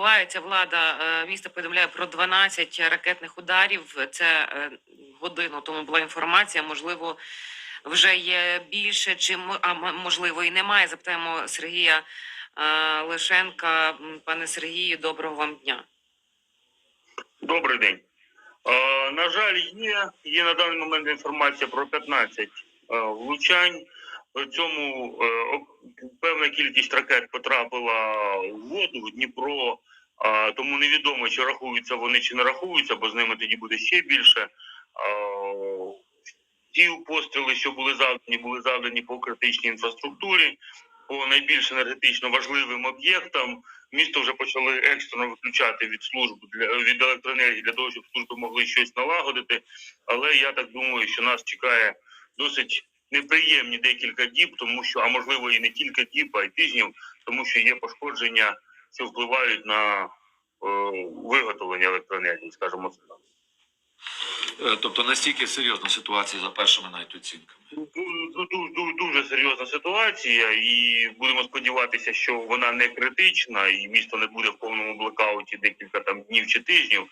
відбувається. Влада е, міста повідомляє про 12 ракетних ударів. Це е, годину тому була інформація. Можливо, вже є більше, чи а можливо і немає. Запитаємо Сергія е, Лишенка. Пане Сергію, доброго вам дня. Добрий день. На жаль, є, є на даний момент інформація про 15 е, влучань. При цьому певна кількість ракет потрапила в воду в Дніпро, тому невідомо, чи рахуються вони, чи не рахуються, бо з ними тоді буде ще більше. Ті постріли, що були завдані, були завдані по критичній інфраструктурі, по найбільш енергетично важливим об'єктам місто вже почали екстрено виключати від служб для від електроенергії для того, щоб служби могли щось налагодити. Але я так думаю, що нас чекає досить неприємні декілька діб, тому що а можливо і не тільки діб, а й тижнів, тому що є пошкодження, що впливають на е, виготовлення електроенергії, скажімо так. Е, Тобто настільки серйозна ситуація за першими навіть оцінками. Дуже, ду- ду- Дуже серйозна ситуація, і будемо сподіватися, що вона не критична, і місто не буде в повному блокауті декілька там днів чи тижнів.